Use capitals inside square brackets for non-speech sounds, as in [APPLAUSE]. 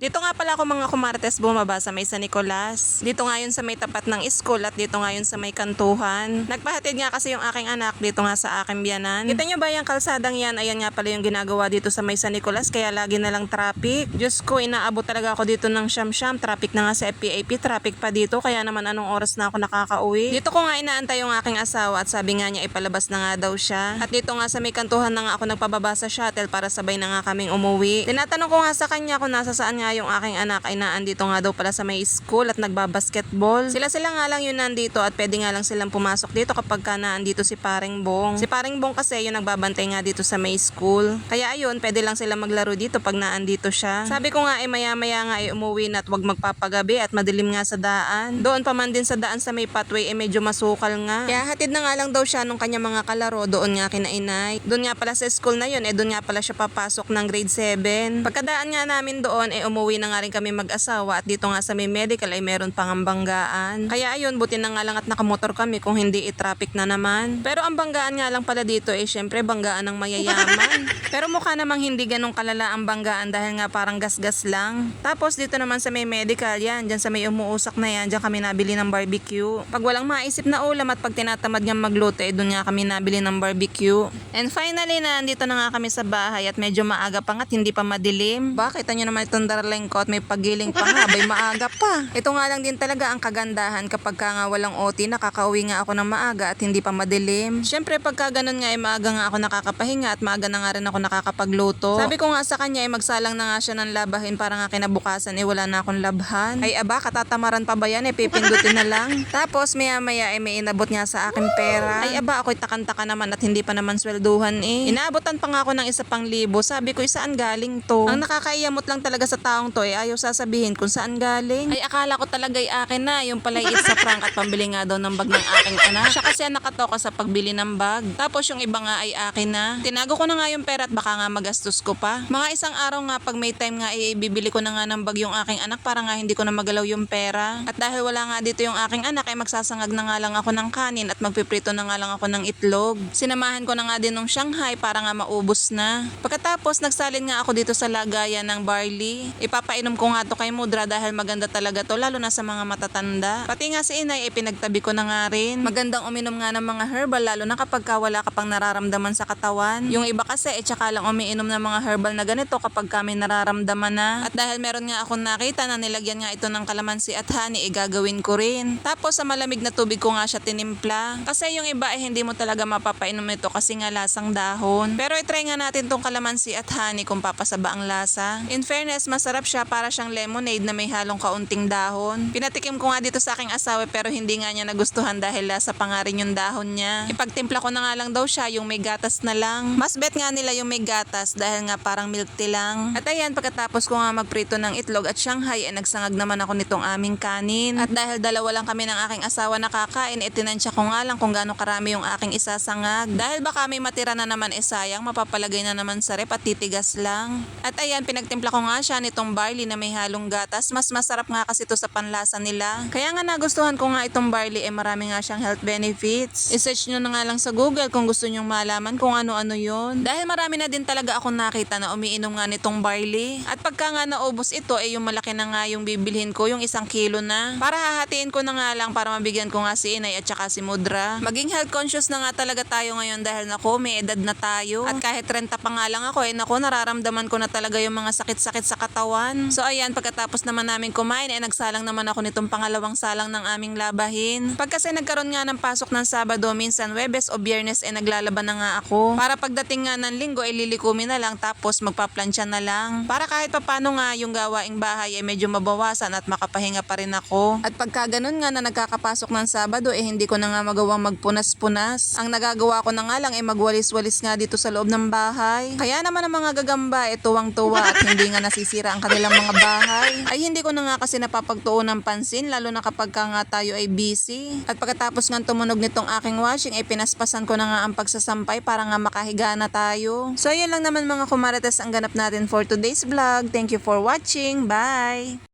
Dito nga pala ako mga kumarites bumaba sa may Nicolas. Dito nga yun sa may tapat ng school at dito nga yun sa may kantuhan. Nagpahatid nga kasi yung aking anak dito nga sa aking biyanan. Kita nyo ba yung kalsadang yan? Ayan nga pala yung ginagawa dito sa may Nicolas kaya lagi na lang traffic. Diyos ko, inaabot talaga ako dito ng siyam-siyam. Traffic na nga sa FPAP, traffic pa dito. Kaya naman anong oras na ako nakakauwi. Dito ko nga inaantay yung aking asawa at sabi nga niya ipalabas na nga daw siya. At dito nga sa may kantuhan na nga ako nagpababa sa shuttle para sabay na nga kaming umuwi. Tinatanong ko nga sa kanya kung nasa saan nga yung aking anak ay naandito nga daw pala sa may school at nagbabasketball. Sila-sila nga lang yun nandito at pwede nga lang silang pumasok dito kapag ka naandito si Paring Bong. Si Paring Bong kasi yung nagbabantay nga dito sa may school. Kaya ayun, pwede lang sila maglaro dito pag naandito siya. Sabi ko nga eh maya-maya nga ay umuwi na at wag magpapagabi at madilim nga sa daan. Doon pa man din sa daan sa may pathway eh medyo masukal nga. Kaya hatid na nga lang daw siya nung kanya mga kalaro doon nga kina inay. Doon nga pala sa school na yun eh doon nga pala siya papasok ng grade 7. Pagkadaan nga namin doon eh umuwi na nga rin kami mag-asawa at dito nga sa may medical ay meron pang ang banggaan. Kaya ayun, buti na nga lang at nakamotor kami kung hindi i-traffic na naman. Pero ang banggaan nga lang pala dito eh syempre banggaan ng mayayaman. [LAUGHS] Pero mukha namang hindi ganong kalala ang banggaan dahil nga parang gasgas lang. Tapos dito naman sa may medical yan, dyan sa may umuusak na yan, dyan kami nabili ng barbecue. Pag walang maisip na ulam at pag tinatamad nga magluto eh doon nga kami nabili ng barbecue. And finally na, nandito na nga kami sa bahay at medyo maaga pa nga at hindi pa madilim. Bakit nyo naman itong darling ko at may pagiling pa nga, bay maaga pa. Ito nga lang din talaga ang kagandahan kapag ka nga walang OT, nakakauwi nga ako ng maaga at hindi pa madilim. Siyempre pagka ganun nga ay maaga nga ako nakakapahinga at maaga na nga rin ako nakakapagluto. Sabi ko nga sa kanya ay magsalang na nga siya ng labahin para nga kinabukasan eh wala na akong labhan. Ay aba, katatamaran pa ba yan eh, pipindutin na lang. [LAUGHS] Tapos maya maya ay may inabot nga sa akin pera. Ay aba, ako'y takantaka naman at hindi pa naman swelduhan eh. Inaabotan pa nga ako ng isa pang libo. Sabi ko, saan galing to? Ang nakakaiyamot lang talaga sa taong to eh, ayaw sasabihin kung saan galing. Ay akala ko talaga ay akin na, yung palay it's sa prank at pambili nga daw ng bag ng aking anak. Siya kasi nakatoka sa pagbili ng bag. Tapos yung iba nga ay akin na. Tinago ko na nga yung pera at baka nga magastos ko pa. Mga isang araw nga pag may time nga ay bibili ko na nga ng bag yung aking anak para nga hindi ko na magalaw yung pera. At dahil wala nga dito yung aking anak ay magsasangag na nga lang ako ng kanin at magpiprito na nga lang ako ng itlog. Sinamahan ko na nga din ng Shanghai para nga maubos na. Pagkatapos nagsalin nga ako dito sa lagayan ng barley. Ipapainom ko nga to kay Mudra dahil maganda talaga to lalo na sa mga matatanda. Pati nga si inay ay pinagtabi ko na nga rin. Magandang uminom nga ng mga herbal lalo na kapag ka wala ka pang nararamdaman sa katawan. Yung iba kasi eh tsaka lang umiinom ng mga herbal na ganito kapag kami nararamdaman na. At dahil meron nga akong nakita na nilagyan nga ito ng kalamansi at honey, eh gagawin ko rin. Tapos sa malamig na tubig ko nga siya tinimpla. Kasi yung iba eh hindi mo talaga mapapainom ito kasi nga lasang dahon. Pero itry nga natin tong kalamansi at honey kung papasaba ang lasa. In fairness, masarap siya para siyang lemonade na may halong kaunting dahon. Pinatikim ko nga dito sa aking asawa pero hindi nga niya nagustuhan dahil lasa pa nga rin yung dahon niya. Ipagtimpla ko na nga lang daw siya yung may gatas na lang. Mas bet nga nila yung may gatas dahil nga parang milk tea lang. At ayan, pagkatapos ko nga magprito ng itlog at Shanghai, eh, nagsangag naman ako nitong aming kanin. At dahil dalawa lang kami ng aking asawa nakakain, eh tinansya ko nga lang kung gaano karami yung aking isasangag. Dahil baka may matira na naman eh sayang, mapapalagay na naman sa rep at titigas lang. At ayan, pinagtimpla ko nga siya nitong barley na may halong gatas. Mas masarap nga kasi ito sa panlasa nila. Kaya nga nagustuhan ko nga itong barley eh marami nga siyang health benefits. I-search nyo na nga lang sa Google kung gusto nyong malaman kung ano-ano yon. Dahil marami na din talaga akong nakita na umiinom nga nitong barley. At pagka nga naubos ito eh yung malaki na nga yung bibilhin ko, yung isang kilo na. Para hahatiin ko na nga lang para mabigyan ko nga si inay at saka si Mudra. Maging health conscious na nga talaga tayo ngayon dahil nako may edad na tayo. At kahit 30 pa nga lang ako eh nako nararamdaman ko na talaga yung mga sakit-sakit sa katawan. So ayan pagkatapos naman namin kumain eh nagsalang naman ako nitong pangalawang salang ng aming labahin. Pag kasi nagkaroon nga ng pasok ng Sabado, minsan Webes o Biyernes eh naglalaban na nga ako. Para pagdating nga ng linggo ay lilikumin na lang tapos magpaplansya na lang. Para kahit papano nga yung gawaing bahay ay medyo mabawasan at makapahinga pa rin ako. At pagka ganun nga na nagkakapasok ng Sabado eh hindi ko na nga magawang magpunas-punas. Ang nagagawa ko na nga lang ay magwalis-walis nga dito sa loob ng bahay. Kaya naman ang mga gagamba ay tuwang-tuwa at hindi nga nasisira ang kanilang mga bahay. Ay hindi ko na nga kasi napapagtuon ng pansin lalo na kapag ka nga tayo ay busy. At pagkatapos nga tumunog nitong aking washing ay pinaspasan ko na nga ang pagsasampay para nga makahiga na tayo. So yun lang naman mga kumarites ang ganap natin for today's vlog. Thank you for watching. Bye!